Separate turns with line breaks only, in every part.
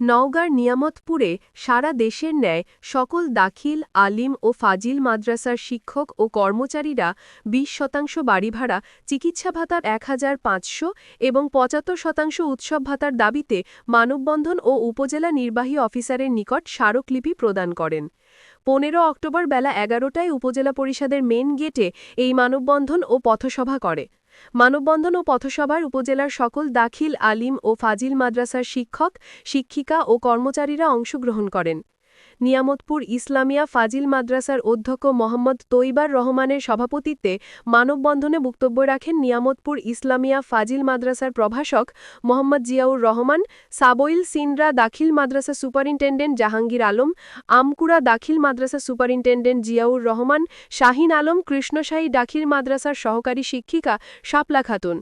নওগাঁর নিয়ামতপুরে সারা দেশের ন্যায় সকল দাখিল, আলিম ও ফাজিল মাদ্রাসার শিক্ষক ও কর্মচারীরা বিশ শতাংশ বাড়ি ভাড়া, চিকিৎসা ভাতার এক হাজার পাঁচশো এবং পঁচাত্তর শতাংশ উৎসব ভাতার দাবিতে মানববন্ধন ও উপজেলা নির্বাহী অফিসারের নিকট স্মারকলিপি প্রদান করেন। পনেরো অক্টোবর বেলা এগারোটায় উপজেলা পরিষদের মেন গেটে এই মানববন্ধন ও পথসভা করে। মানববন্ধন ও পথসভার উপজেলার সকল দাখিল, আলিম ও ফাজিল মাদ্রাসার শিক্ষক, শিক্ষিকা ও কর্মচারীরা অংশগ্রহণ করেন। নিয়ামতপুর ইসলামিয়া ফাজিল মাদ্রাসার অধ্যক্ষ মোহাম্মদ তৈবার রহমানের সভাপতিত্বে মানববন্ধনে বক্তব্য রাখেন নিয়ামতপুর ইসলামিয়া ফাজিল মাদ্রাসার প্রভাষক মোহাম্মদ জিয়াউর রহমান সাবইল সিনরা দাখিল মাদ্রাসা সুপারিনটেন্ডেন্ট জাহাঙ্গীর আলম, আমকুড়া দাখিল মাদ্রাসা সুপারিনটেন্ডেন্ট জিয়াউর রহমান, শাহিন আলম, কৃষ্ণশাহী দাখিল মাদ্রাসার সহকারী শিক্ষিকা শাপলা খাতুন।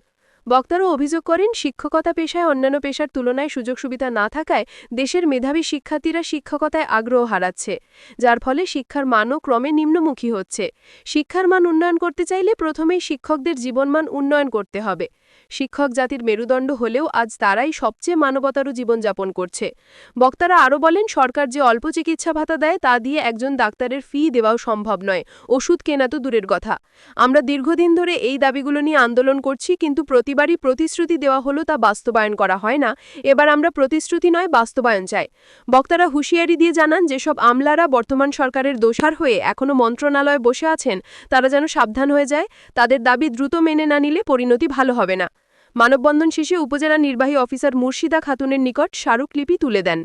বক্তারা অভিযোগ করেন, শিক্ষকতা পেশায় অন্যান্য পেশার তুলনায় সুযোগ সুবিধা না থাকায় দেশের মেধাবী শিক্ষার্থীরা শিক্ষকতায় আগ্রহ হারাচ্ছে, যার ফলে শিক্ষার মানও ক্রমে নিম্নমুখী হচ্ছে। শিক্ষার মান উন্নয়ন করতে চাইলে প্রথমেই শিক্ষকদের জীবনমান উন্নয়ন করতে হবে। শিক্ষক জাতির মেরুদণ্ড হলেও আজ তারাই সবচেয়ে মানবতারু জীবনযাপন করছে। বক্তারা আরও বলেন, সরকার যে অল্প চিকিৎসা ভাতা দেয়, তা দিয়ে একজন ডাক্তারের ফি দেওয়াও সম্ভব নয়। ওষুধ কেনা তো দূরের কথা। আমরা দীর্ঘদিন ধরে এই দাবিগুলো নিয়ে আন্দোলন করছি, কিন্তু প্রতিবারই প্রতিশ্রুতি দেওয়া হলো তা বাস্তবায়ন করা হয় না। এবার আমরা প্রতিশ্রুতি নয়, বাস্তবায়ন চাই। বক্তারা হুঁশিয়ারি দিয়ে জানান, যেসব আমলারা বর্তমান সরকারের দোষার হয়ে এখনও মন্ত্রণালয়ে বসে আছেন, তারা যেন সাবধান হয়ে যায়। তাদের দাবি দ্রুত মেনে না নিলে পরিণতি ভালো হবে না। মানববন্ধন শেষে উপজেলা নির্বাহী অফিসার মুর্শিদা খাতুনের নিকট স্মারকলিপি তুলে দেন।